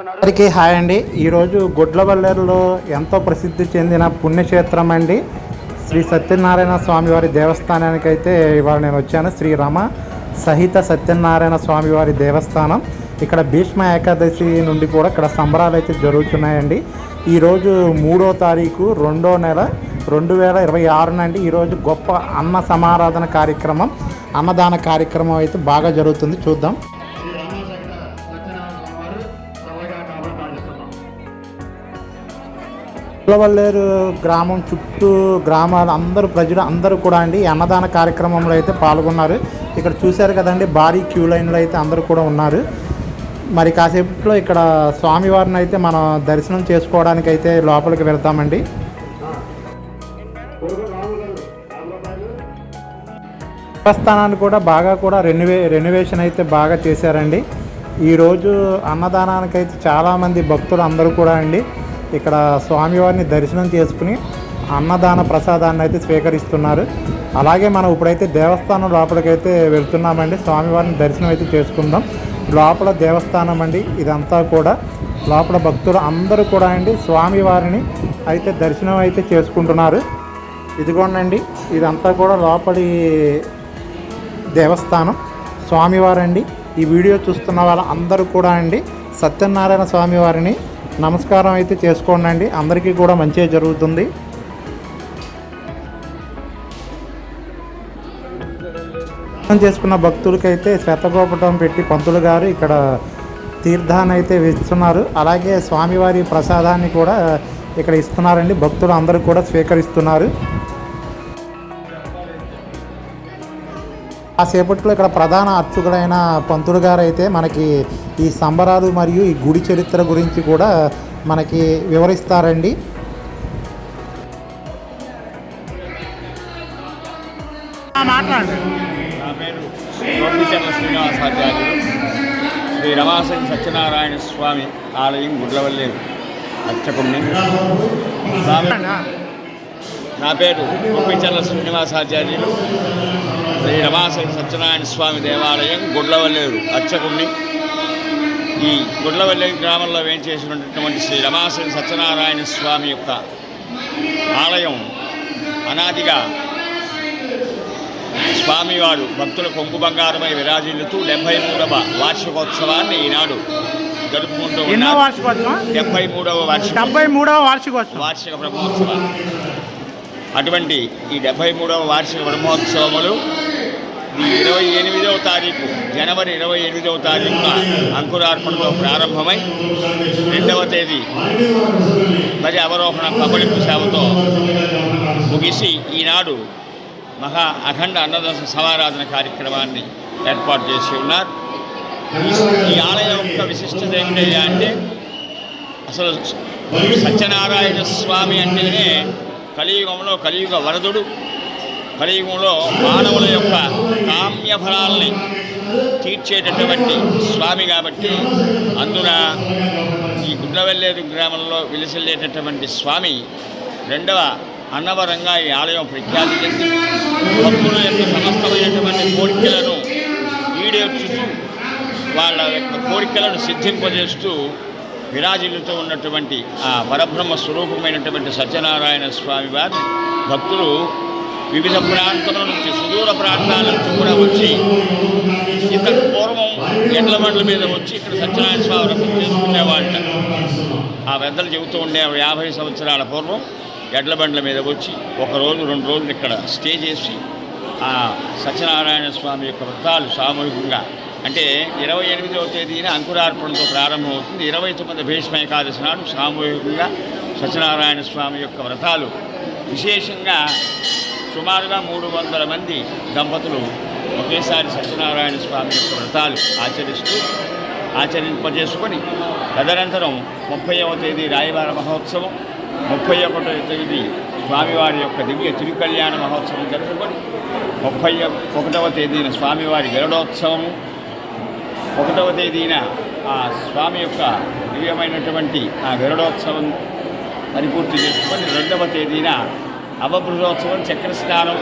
అందరికీ హాయ్ అండి. ఈరోజు గుడ్లవల్లేరులో ఎంతో ప్రసిద్ధి చెందిన పుణ్యక్షేత్రం అండి. శ్రీ సత్యనారాయణ స్వామివారి దేవస్థానానికి అయితే ఇవాళ నేను వచ్చాను. శ్రీ రమ సహిత సత్యనారాయణ స్వామివారి దేవస్థానం. ఇక్కడ భీష్మ ఏకాదశి నుండి కూడా ఇక్కడ సంబరాలు అయితే జరుగుతున్నాయండి. ఈరోజు మూడో తారీఖు రెండో నెల రెండు వేల ఇరవై ఆరు నుండి ఈరోజు గొప్ప అన్న సమారాధన కార్యక్రమం అన్నదాన కార్యక్రమం అయితే బాగా జరుగుతుంది. చూద్దాం. పిల్లవల్లేరు గ్రామం చుట్టూ గ్రామాలు అందరూ ప్రజలు అందరూ కూడా అండి అన్నదాన కార్యక్రమంలో అయితే పాల్గొన్నారు. ఇక్కడ చూశారు కదండి భారీ క్యూ లైన్లో అయితే అందరూ కూడా ఉన్నారు. మరి కాసేపట్లో ఇక్కడ స్వామివారిని అయితే మనం దర్శనం చేసుకోవడానికి అయితే లోపలికి వెళ్తామండి. దేవస్థానాన్ని కూడా బాగా కూడా రెన్యువే రెనోవేషన్ అయితే బాగా చేశారండి. ఈరోజు అన్నదానానికి అయితే చాలామంది భక్తులు అందరూ కూడా అండి. ఇక్కడ స్వామివారిని దర్శనం చేసుకుని అన్నదాన ప్రసాదాన్ని అయితే స్వీకరిస్తున్నారు. అలాగే మనం ఇప్పుడైతే దేవస్థానం లోపలికైతే వెళ్తున్నామండి. స్వామివారిని దర్శనం అయితే చేసుకుందాం. లోపల దేవస్థానం అండి ఇదంతా కూడా. లోపల భక్తులు అందరూ కూడా అండి స్వామివారిని అయితే దర్శనం అయితే చేసుకుంటున్నారు. ఇదిగోండి ఇదంతా కూడా లోపలి దేవస్థానం. స్వామివారండి ఈ వీడియో చూస్తున్న వాళ్ళ అందరూ కూడా అండి సత్యనారాయణ స్వామివారిని నమస్కారం అయితే చేసుకోండి అండి అందరికీ కూడా మంచిగా జరుగుతుంది. చేసుకున్న భక్తులకైతే శ్వేతగోపటం పెట్టి పంతులు గారు ఇక్కడ తీర్థాన్ని అయితే ఇస్తున్నారు అలాగే స్వామివారి ప్రసాదాన్ని కూడా ఇక్కడ ఇస్తున్నారండి. భక్తులు అందరూ కూడా స్వీకరిస్తున్నారు. ఆ సేపట్లో ఇక్కడ ప్రధాన అర్చకుడైన పంతులు గారు అయితే మనకి ఈ సంబరాలు మరియు ఈ గుడి చరిత్ర గురించి కూడా మనకి వివరిస్తారండి. మాట్లాడండి నా పేరు గోపిచంద్ర శ్రీనివాసాచార్యులు. శ్రీ రమాసరి సత్యనారాయణ స్వామి ఆలయం గుడ్లవల్లి అర్చకుణ్ణి స్వామి నా పేరు గోపిచంద్ర శ్రీనివాసాచార్యులు. శ్రీ రమాసరి సత్యనారాయణ స్వామి దేవాలయం గుడ్లవల్లేరు అర్చకుణ్ణి ఈ గుడ్లవల్లేరు గ్రామంలో వేంచేసినటువంటి శ్రీ రమాసరి సత్యనారాయణ స్వామి యొక్క ఆలయం అనాదిగా స్వామివారు భక్తుల కొంగు బంగారమై విరాజిల్లుతూ డెబ్బై మూడవ వార్షికోత్సవాన్ని ఈనాడు జరుపుకుంటూ ఎన్నో ఉన్నారు. వార్షికోత్సవం? డెబ్బై మూడవ వార్షిక డెబ్బై మూడవ వార్షికోత్సవం. వార్షిక బ్రహ్మోత్సవం. అటువంటి ఈ డెబ్బై మూడవ వార్షిక బ్రహ్మోత్సవములు ఈ ఇరవై ఎనిమిదవ తారీఖు జనవరి ఇరవై ఎనిమిదవ తారీఖున అంకురార్పణతో ప్రారంభమై రెండవ తేదీ మరి అవరోహణ పబడింపు సేవతో ముగిసి ఈనాడు మహా అఖండ అన్నదాస సమారాధన కార్యక్రమాన్ని ఏర్పాటు చేసి ఉన్నారు. ఈ- ఈ ఆలయం యొక్క విశిష్టత ఏమిటయ్యా అంటే అసలు సత్యనారాయణ స్వామి అంటేనే కలియుగంలో కలియుగ వరదుడు. కలియుగంలో మానవుల యొక్క కామ్య ఫలాల్ని తీర్చేటటువంటి స్వామి కాబట్టి అందున ఈ గుడ్లవెల్లేరు గ్రామంలో విలసిల్లేటటువంటి స్వామి రెండవ అన్నవరంగా ఈ ఆలయం ప్రఖ్యాతి చెంది. భక్తుల యొక్క సమస్తమైనటువంటి కోరికలను ఈడేర్చుతూ వాళ్ళ యొక్క కోరికలను సిద్ధింపజేస్తూ విరాజిల్లుతూ ఉన్నటువంటి ఆ పరబ్రహ్మ స్వరూపమైనటువంటి సత్యనారాయణ స్వామి వారిని భక్తులు వివిధ ప్రాంతాల నుంచి సుదూర ప్రాంతాల నుంచి కూడా వచ్చి ఇంతకు పూర్వం ఎడ్ల బండ్ల మీద వచ్చి ఇక్కడ సత్యనారాయణ స్వామి వ్రతం చేసుకునేవాళ్ళ ఆ పెద్దలు చెబుతూ ఉండే యాభై సంవత్సరాల పూర్వం ఎడ్ల బండ్ల మీద వచ్చి ఒకరోజు రెండు రోజులు ఇక్కడ స్టే చేసి ఆ సత్యనారాయణ స్వామి యొక్క వ్రతాలు సామూహికంగా అంటే ఇరవై ఎనిమిదవ తేదీన అంకురార్పణతో ప్రారంభమవుతుంది ఇరవై తొమ్మిది భీష్మ ఏకాదశి నాడు సామూహికంగా సత్యనారాయణ స్వామి యొక్క వ్రతాలు విశేషంగా సుమారుగా మూడు వందల మంది దంపతులు ఒకేసారి సత్యనారాయణ స్వామి యొక్క వ్రతాలు ఆచరిస్తూ ఆచరింపజేసుకొని తదనంతరం ముప్పైవ తేదీ రాయవార మహోత్సవం ముప్పై ఒకటవ తేదీ స్వామివారి యొక్క దివ్య తిరుకళ్యాణ మహోత్సవం జరుపుకొని ముప్పై ఒకటవ తేదీన స్వామివారి గరుడోత్సవము ఒకటవ తేదీన ఆ స్వామి యొక్క దివ్యమైనటువంటి ఆ గరుడోత్సవం పరిపూర్తి చేసుకొని రెండవ తేదీన అవబృహోత్సవం చక్రస్నానం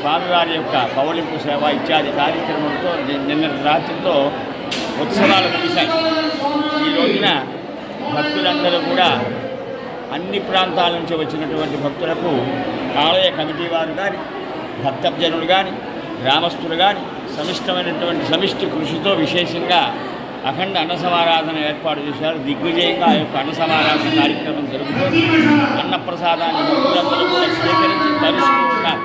స్వామివారి యొక్క పౌలింపు సేవ ఇత్యాది కార్యక్రమంతో నిన్న రాత్రితో ఉత్సవాలు ముగిశాయి. ఈ రోజున భక్తులందరూ కూడా అన్ని ప్రాంతాల నుంచి వచ్చినటువంటి భక్తులకు ఆలయ కమిటీ వారు కానీ భక్తజనులు కానీ గ్రామస్తులు కానీ సమిష్టమైనటువంటి సమిష్టి కృషితో విశేషంగా అఖండ అన్న సమారాధన ఏర్పాటు చేశారు. దిగ్విజయంగా ఆ యొక్క అన్న సమారాధన కార్యక్రమం జరుగుతుంది. అన్నప్రసాదాన్ని భక్తులందరూ కూడా స్వీకరించి ధరిస్తూ ఉన్నారు.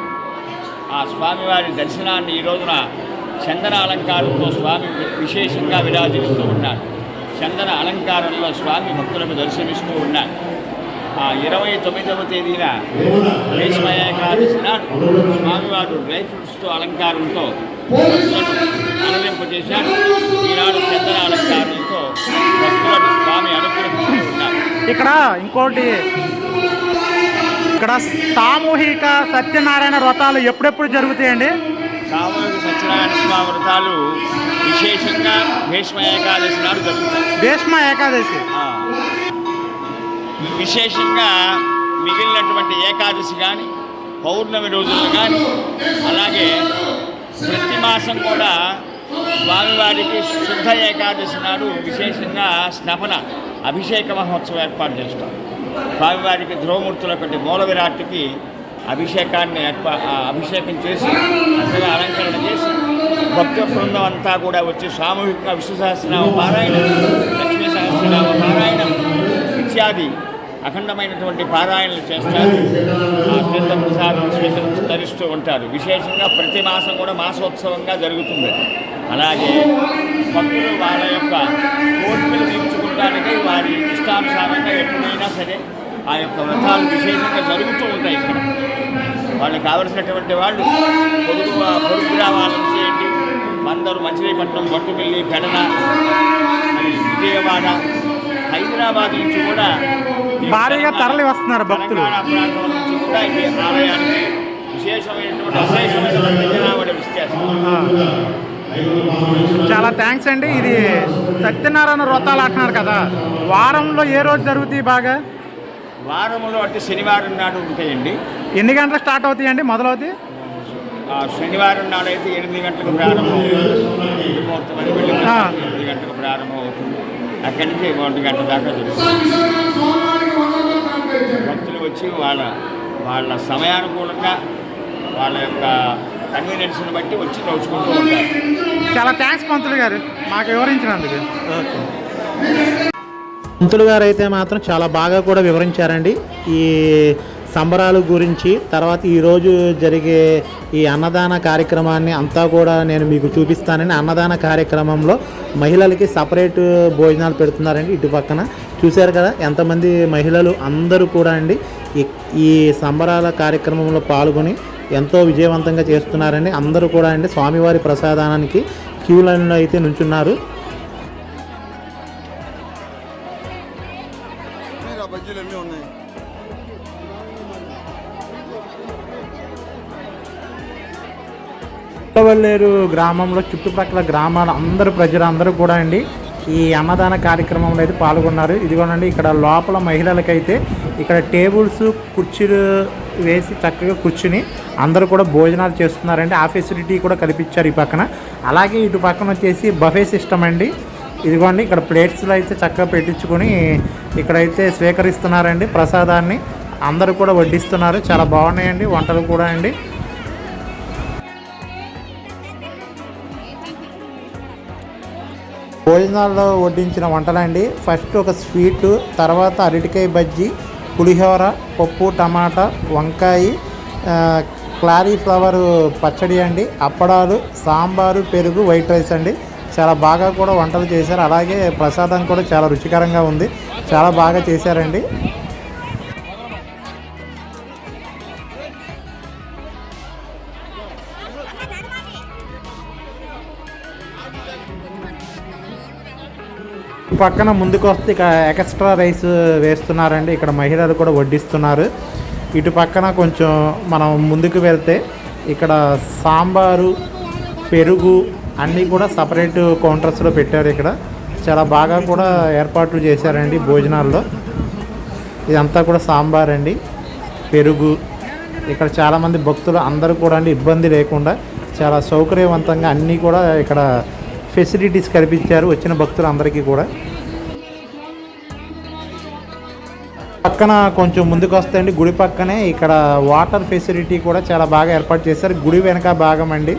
ఆ స్వామివారి దర్శనాన్ని ఈ రోజున చందన అలంకారంతో స్వామి విశేషంగా విరాజిస్తూ ఉన్నారు. చందన అలంకారంలో స్వామి భక్తులకు దర్శనమిస్తూ ఉన్నారు. ఆ ఇరవై తొమ్మిదవ తేదీన రేష్మ నాడు స్వామివారు డ్రై ఫ్రూట్స్తో అలంకారంతో అలరింపజేశారు ఈనాడు చందన అలంకారంతో భక్తులను స్వామి అనుగ్రహిస్తూ ఉన్నారు. ఇక్కడ ఇంకోటి ఇక్కడ సామూహిక సత్యనారాయణ వ్రతాలు ఎప్పుడెప్పుడు జరుగుతాయండి? సామూహిక సత్యనారాయణ స్వామి వ్రతాలు విశేషంగా భీష్మ ఏకాదశి నాడు జరుగుతాయి. భీష్మ ఏకాదశి. విశేషంగా మిగిలినటువంటి ఏకాదశి కానీ పౌర్ణమి రోజులు కానీ అలాగే ప్రతి మాసం కూడా స్వామివారికి శుద్ధ ఏకాదశి నాడు విశేషంగా స్నపన అభిషేక మహోత్సవం ఏర్పాటు చేస్తాం. స్వామివారికి ధ్రువమూర్తుల మూల విరాట్కి అభిషేకాన్ని ఏర్పా అభిషేకం చేసి చక్కగా అలంకరణ చేసి భక్త బృందం అంతా కూడా వచ్చి సామూహికంగా విష్ణు సహస్రనామ పారాయణ లక్ష్మీ సహస్రనామ పారాయణం ఇత్యాది అఖండమైనటువంటి పారాయణలు చేస్తారు. ఆ తీర్థ ప్రసాదం స్వీకరించి తరిస్తూ ఉంటారు. విశేషంగా ప్రతి మాసం కూడా మాసోత్సవంగా జరుగుతుంది. అలాగే భక్తులు వాళ్ళ యొక్క కోరికలు తీర్చుకోవడానికి వారి ఇష్టానుసారంగా ఎప్పుడైనా సరే ఆ యొక్క వ్రతాలు విశేషంగా జరుగుతూ ఉంటాయి ఇక్కడ. వాళ్ళకి కావలసినటువంటి వాళ్ళు పొరుగు పొరుగు గ్రామాల చేయండి అందరూ మచిలీపట్నం బొట్టుమిల్లి పెడన మరి విజయవాడ హైదరాబాద్ నుంచి కూడా భారీగా తరలి వస్తున్నారు భక్తులు. చాలా థ్యాంక్స్ అండి. ఇది సత్యనారాయణ వ్రతాలు అంటున్నారు కదా. వారంలో ఏ రోజు జరుగుతాయి బాగా? వారములో అంటే శనివారం నాడు ఉంటాయండి. ఎన్ని గంటలకు స్టార్ట్ అవుతాయండి మొదలవుతాయి? శనివారం నాడు అయితే ఎనిమిది గంటలకు ప్రారంభం. ఎనిమిది గంటలకు ప్రారంభం అవుతుంది. అక్కడి నుంచి ఒంటి గంట దాకా జరుగుతుంది. భక్తులు వచ్చి వాళ్ళ వాళ్ళ సమయానుకూలంగా వాళ్ళ యొక్క కన్వీనియన్స్ని బట్టి వచ్చి నడుచుకుంటూ ఉంటారు. చాలా థ్యాంక్స్ పంతులు గారు. మాకు వివరించినందుకు. పంతులు గారు అయితే మాత్రం చాలా బాగా కూడా వివరించారండి. ఈ సంబరాల గురించి తర్వాత ఈరోజు జరిగే ఈ అన్నదాన కార్యక్రమాన్ని అంతా కూడా నేను మీకు చూపిస్తానని అన్నదాన కార్యక్రమంలో మహిళలకి సపరేట్ భోజనాలు పెడుతున్నారండి ఇటు పక్కన. చూశారు కదా ఎంతమంది మహిళలు అందరూ కూడా అండి ఈ- ఈ సంబరాల కార్యక్రమంలో పాల్గొని ఎంతో విజయవంతంగా చేస్తున్నారండి అందరూ కూడా అండి స్వామివారి ప్రసాదానికి క్యూ లైన్లో అయితే నుంచున్నారు. కొత్తవల్లేరు గ్రామంలో చుట్టుపక్కల గ్రామాల అందరు ప్రజలందరూ కూడా అండి ఈ అన్నదాన కార్యక్రమంలో అయితే పాల్గొన్నారు. ఇదిగోనండి ఇక్కడ లోపల మహిళలకైతే ఇక్కడ టేబుల్స్ కుర్చీలు వేసి చక్కగా కూర్చుని అందరూ కూడా భోజనాలు చేస్తున్నారండి. ఆ ఫెసిలిటీ కూడా కల్పించారు ఈ పక్కన. అలాగే ఇటు పక్కన వచ్చేసి బఫే సిస్టమ్ అండి. ఇదిగోండి ఇక్కడ ప్లేట్స్లో అయితే చక్కగా పెట్టించుకొని ఇక్కడైతే స్వీకరిస్తున్నారండి ప్రసాదాన్ని. అందరూ కూడా వడ్డిస్తున్నారు. చాలా బాగున్నాయండి వంటలు కూడా అండి. భోజనాల్లో వడ్డించిన వంటలండి. ఫస్ట్ ఒక స్వీటు తర్వాత అరటికాయ బజ్జీ పులిహోర పప్పు టమాటా వంకాయ క్లారీఫ్లవర్ పచ్చడి అండి అప్పడాలు సాంబారు పెరుగు వైట్ రైస్ అండి. చాలా బాగా కూడా వంటలు చేశారు. అలాగే ప్రసాదం కూడా చాలా రుచికరంగా ఉంది. చాలా బాగా చేశారండి. పక్కన ముందుకు వస్తే ఇక ఎక్స్ట్రా రైస్ వేస్తున్నారండి. ఇక్కడ మహిళలు కూడా వడ్డిస్తున్నారు. ఇటు పక్కన కొంచెం మనం ముందుకు వెళ్తే ఇక్కడ సాంబారు పెరుగు అన్నీ కూడా సపరేట్ కౌంటర్స్లో పెట్టారు ఇక్కడ. చాలా బాగా కూడా ఏర్పాట్లు చేశారండి భోజనాల్లో. ఇదంతా కూడా సాంబార్ అండి పెరుగు. ఇక్కడ చాలామంది భక్తులు అందరూ కూడా అండి ఇబ్బంది లేకుండా చాలా సౌకర్యవంతంగా అన్నీ కూడా ఇక్కడ ఫెసిలిటీస్ కల్పించారు వచ్చిన భక్తులందరికీ కూడా. పక్కన కొంచెం ముందుకు వస్తే అండి గుడి పక్కనే ఇక్కడ వాటర్ ఫెసిలిటీ కూడా చాలా బాగా ఏర్పాటు చేశారు. గుడి వెనక భాగం అండి.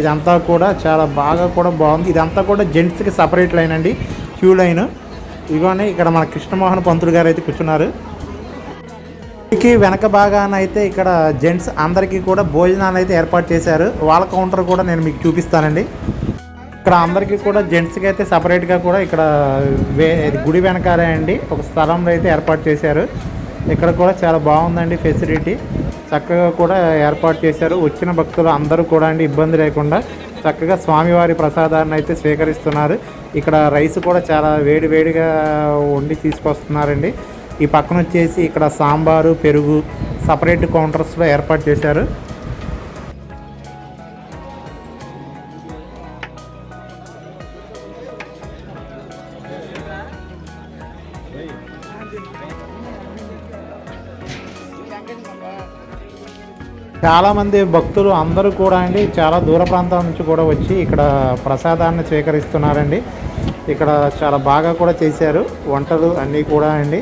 ఇదంతా కూడా చాలా బాగా కూడా బాగుంది. ఇదంతా కూడా జెంట్స్కి సపరేట్ లైన్ అండి. Queue line. ఇవన్నీ ఇక్కడ మన కృష్ణమోహన్ పంతులు గారు అయితే కూర్చున్నారు. గుడికి వెనక భాగాన అయితే ఇక్కడ జెంట్స్ అందరికీ కూడా భోజనాలు అయితే ఏర్పాటు చేశారు. వాళ్ళ కౌంటర్ కూడా నేను మీకు చూపిస్తానండి. ఇక్కడ అందరికీ కూడా జెంట్స్కి అయితే సపరేట్గా కూడా ఇక్కడ వే గుడి వెనకాలే అండి. ఒక స్థలంలో అయితే ఏర్పాటు చేశారు. ఇక్కడ కూడా చాలా బాగుందండి ఫెసిలిటీ చక్కగా కూడా ఏర్పాటు చేశారు. వచ్చిన భక్తులు అందరూ కూడా అండి ఇబ్బంది లేకుండా చక్కగా స్వామివారి ప్రసాదాన్ని అయితే స్వీకరిస్తున్నారు. ఇక్కడ రైస్ కూడా చాలా వేడి వేడిగా వండి తీసుకొస్తున్నారండి. ఈ పక్కన వచ్చేసి ఇక్కడ సాంబారు పెరుగు సపరేట్ కౌంటర్స్లో ఏర్పాటు చేశారు. చాలామంది భక్తులు అందరూ కూడా అండి చాలా దూర ప్రాంతాల నుంచి కూడా వచ్చి ఇక్కడ ప్రసాదాన్ని స్వీకరిస్తున్నారండి. ఇక్కడ చాలా బాగా కూడా చేశారు వంటలు అన్నీ కూడా అండి.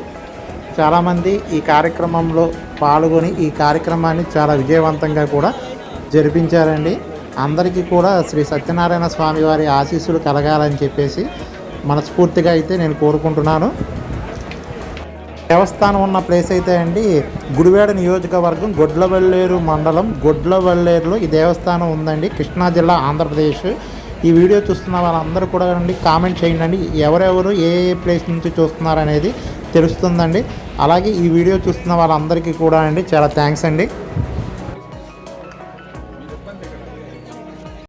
చాలామంది ఈ కార్యక్రమంలో పాల్గొని ఈ కార్యక్రమాన్ని చాలా విజయవంతంగా కూడా జరిపించారండి. అందరికీ కూడా శ్రీ సత్యనారాయణ స్వామి వారి ఆశీస్సులు కలగాలని చెప్పేసి మనస్ఫూర్తిగా అయితే నేను కోరుకుంటున్నాను. దేవస్థానం ఉన్న ప్లేస్ అయితే అండి గుడివాడ నియోజకవర్గం గొడ్లవల్లేరు మండలం గొడ్లవల్లేరులో ఈ దేవస్థానం ఉందండి కృష్ణా జిల్లా ఆంధ్రప్రదేశ్. ఈ వీడియో చూస్తున్న వాళ్ళందరూ కూడా అండి కామెంట్ చేయండి అండి ఎవరెవరు ఏ ఏ ప్లేస్ నుంచి చూస్తున్నారు అనేది తెలుస్తుందండి. అలాగే ఈ వీడియో చూస్తున్న వాళ్ళందరికీ కూడా అండి చాలా థ్యాంక్స్ అండి.